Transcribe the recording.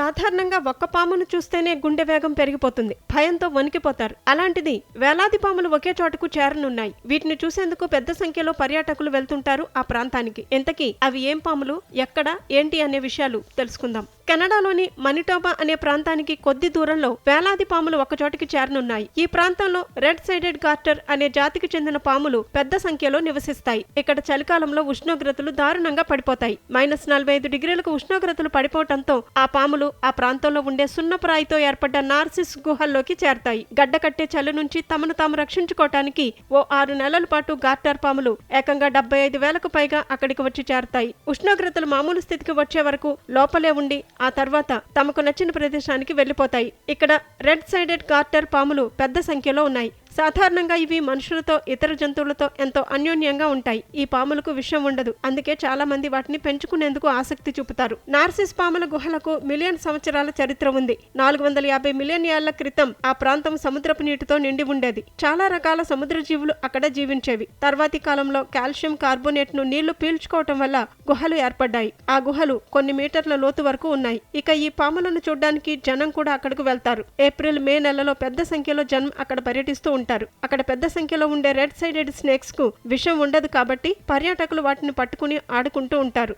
సాధారణంగా ఒక్క పామును చూస్తేనే గుండె వేగం పెరిగిపోతుంది. భయంతో వణికిపోతారు. అలాంటిది వేలాది పాములు ఒకే చోటకు చేరనున్నాయి. వీటిని చూసేందుకు పెద్ద సంఖ్యలో పర్యాటకులు వెళ్తుంటారు ఆ ప్రాంతానికి. ఇంతకీ అవి ఏం పాములు? ఎక్కడ? ఏంటి అనే విషయాలు తెలుసుకుందాం. కెనడాలోని మనిటోబా అనే ప్రాంతానికి కొద్ది దూరంలో వేలాది పాములు ఒకచోటికి చేరనున్నాయి. ఈ ప్రాంతంలో రెడ్ సైడెడ్ గార్టర్ అనే జాతికి చెందిన పాములు పెద్ద సంఖ్యలో నివసిస్తాయి. ఇక్కడ చలికాలంలో ఉష్ణోగ్రతలు దారుణంగా పడిపోతాయి. మైనస్ నలభై ఐదు డిగ్రీలకు ఉష్ణోగ్రతలు పడిపోవడంతో ఆ పాములు ఆ ప్రాంతంలో ఉండే సున్నపురాయితో ఏర్పడ్డ నార్సిస్ గుహల్లోకి చేరతాయి. గడ్డకట్టే చల్లు చలి నుంచి తమను తాము రక్షించుకోవటానికి ఓ ఆరు నెలల పాటు గార్టర్ పాములు ఏకంగా డెబ్బై ఐదు వేలకు పైగా అక్కడికి వచ్చి చేరతాయి. ఉష్ణోగ్రతలు మామూలు స్థితికి వచ్చే వరకు లోపలే ఉండి ఆ తర్వాత తమకు నచ్చిన ప్రదేశానికి వెళ్ళిపోతాయి ఇక్కడ రెడ్ సైడెడ్ గార్టర్ పాములు పెద్ద సంఖ్యలో ఉన్నాయి. సాధారణంగా ఇవి మనుషులతో ఇతర జంతువులతో ఎంతో అన్యోన్యంగా ఉంటాయి. ఈ పాములకు విషం ఉండదు. అందుకే చాలా మంది వాటిని పెంచుకునేందుకు ఆసక్తి చూపుతారు. నార్సిస్ పాముల గుహలకు మిలియన్ సంవత్సరాల చరిత్ర ఉంది. నాలుగు వందల యాభై మిలియన్ ఏళ్ళ క్రితం ఆ ప్రాంతం సముద్రపు నీటితో నిండి ఉండేది. చాలా రకాల సముద్ర జీవులు అక్కడ జీవించేవి. తర్వాతి కాలంలో కాల్షియం కార్బోనేట్ను నీళ్ళు పీల్చుకోవటం వల్ల గుహలు ఏర్పడ్డాయి. ఆ గుహలు కొన్ని మీటర్ల లోతు వరకు ఉన్నాయి. ఇక ఈ పాములను చూడడానికి జనం కూడా అక్కడకు వెళ్తారు. ఏప్రిల్ మే నెలలో పెద్ద సంఖ్యలో జనం అక్కడ పర్యటిస్తూ ఉంటారు. అక్కడ పెద్ద సంఖ్యలో ఉండే రెడ్ సైడెడ్ స్నేక్స్కు విషం ఉండదు కాబట్టి పర్యాటకులు వాటిని పట్టుకుని ఆడుకుంటూ ఉంటారు.